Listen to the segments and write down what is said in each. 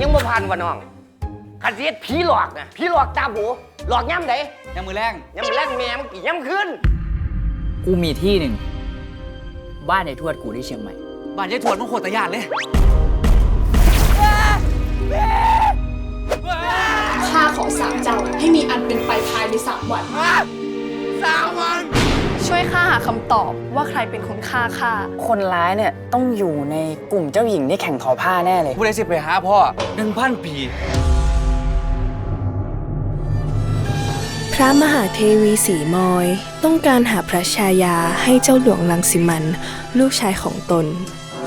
ยังบ่พันวะน้องขันเสียผีหลอกนะผีหลอกตาบูหลอกย่ำใดยังมือแรงย่ำแรงแม่มันกี่ย่ำขึ้นกูมีที่หนึ่ง บ้านในทวดกูที่เชียงใหม่ บ้านยายถวนมันโคตรตะยานเลยข้าขอสามเจ้าให้มีอันเป็นไปภายในสามวันาหาคำตอบว่าใครเป็นคนฆ่าข้าคนร้ายเนี่ยต้องอยู่ในกลุ่มเจ้าหญิงที่แข่งทอผ้าแน่เลยผู้ใดสิไปหาพ่อหนึ่งพันปี พระมหาเทวีสีมอย ต้องการหาพระชายาให้เจ้าหลวงลังสิมัน ลูกชายของตน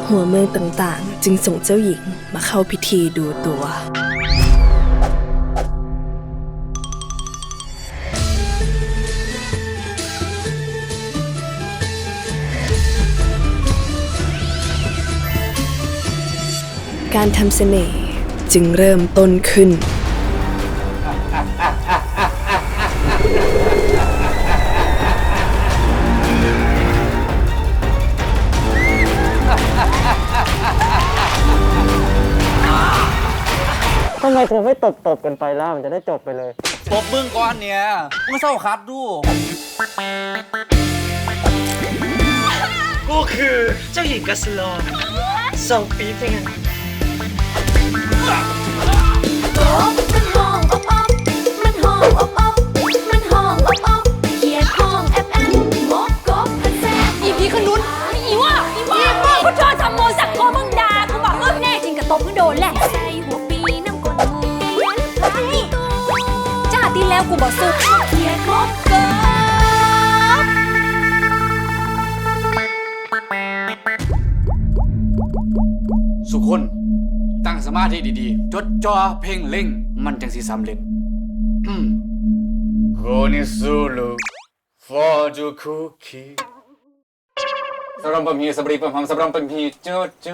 หัวเมืองต่างๆ จึงส่งเจ้าหญิงมาเข้าพิธีดูตัว การทำเสน่ห์จึงเริ่มต้นขึ้น ทำไมเธอไม่ตบตบๆกันไปล่ะมันจะได้จบไปเลย ตบมึงก่อนเนี่ยมึงเศร้าคัดดูกูคือเจ้าหญิงกัสลองสองปีเป็นไงมัน ตบมึงโดนแหละใส่หัวปีน้ำกลมูจ้าตีแล้วกูบอกสุดเขียนมกกบสุคน ตั้งสมาธิดีๆ จดจ่อเพ่งเล็งมันจังสิสำเร็จอืมโคนิซูลุฟอจูคุคิสำหรับปมีสบรีปมหอมสำหรับปมีโจโจ